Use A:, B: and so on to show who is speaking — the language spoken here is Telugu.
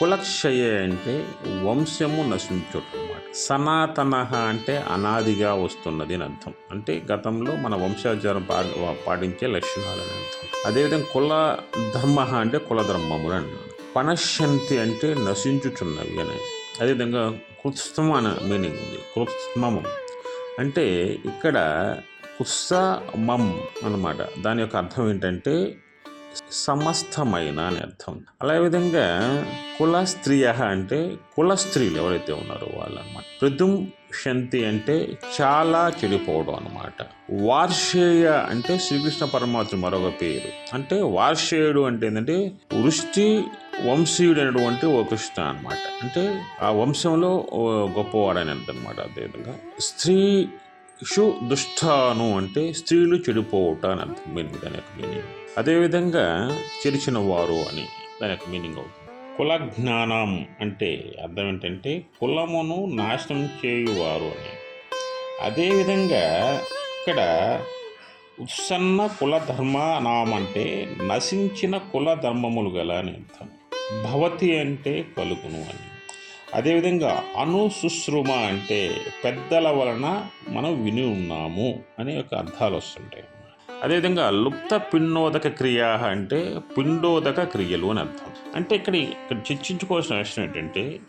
A: కులక్షయ అంటే వంశము నశించుట సనాతన అంటే అనాదిగా వస్తున్నది అని అర్థం. అంటే గతంలో మన వంశాచారం పా పాటించే లక్షణాలు అని అర్థం. అదేవిధంగా కుల ధర్మ అంటే కుల ధర్మములు అన్నాడు పనశంతి అంటే నశించుచున్నవి అని. అదేవిధంగా కృత్స్మ అనే మీనింగ్ ఉంది. కృత్స్మము అంటే ఇక్కడ కుస్సమం అన్నమాట. దాని యొక్క అర్థం ఏంటంటే సమస్తమైన అని అర్థం. అలా విధంగా కుల స్త్రీయ అంటే కుల స్త్రీలు ఎవరైతే ఉన్నారో వాళ్ళనమాట. ప్రథుం శంతి అంటే చాలా చెడిపోవడం అనమాట వార్షేయ అంటే శ్రీకృష్ణ పరమాత్మ మరొక పేరు. అంటే వార్షేయుడు అంటే ఏంటంటే వృష్టి వంశీయుడు అనేటువంటి ఓ కృష్ణ అనమాట అంటే ఆ వంశంలో గొప్పవాడని అర్థం అనమాట అదేవిధంగా. స్త్రీ షు దుష్టాను అంటే స్త్రీలు చెడిపోవట అని అర్థం. మీనింగ్ దాని యొక్క మీనింగ్. అదేవిధంగా చెరిచిన వారు అని దాని యొక్క మీనింగ్ అవుతుంది. కుల జ్ఞానం అంటే అర్థం ఏంటంటే కులమును నాశనం చేయువారు అని. అదేవిధంగా ఇక్కడ ఉత్సన్న కుల ధర్మనామం నశించిన కుల ధర్మములు గల అని అర్థం. భవతి అంటే కలుగును అని. అదేవిధంగా అనుశుశ్రుమ అంటే పెద్దల వలన మనం విని ఉన్నాము అనే ఒక అర్థాలు వస్తుంటాయి. అదేవిధంగా లుప్త పిండోదక క్రియ అంటే పిండోదక క్రియలు అని అర్థం. అంటే ఇక్కడ ఇక్కడ చర్చించుకోవాల్సిన విషయం ఏంటంటే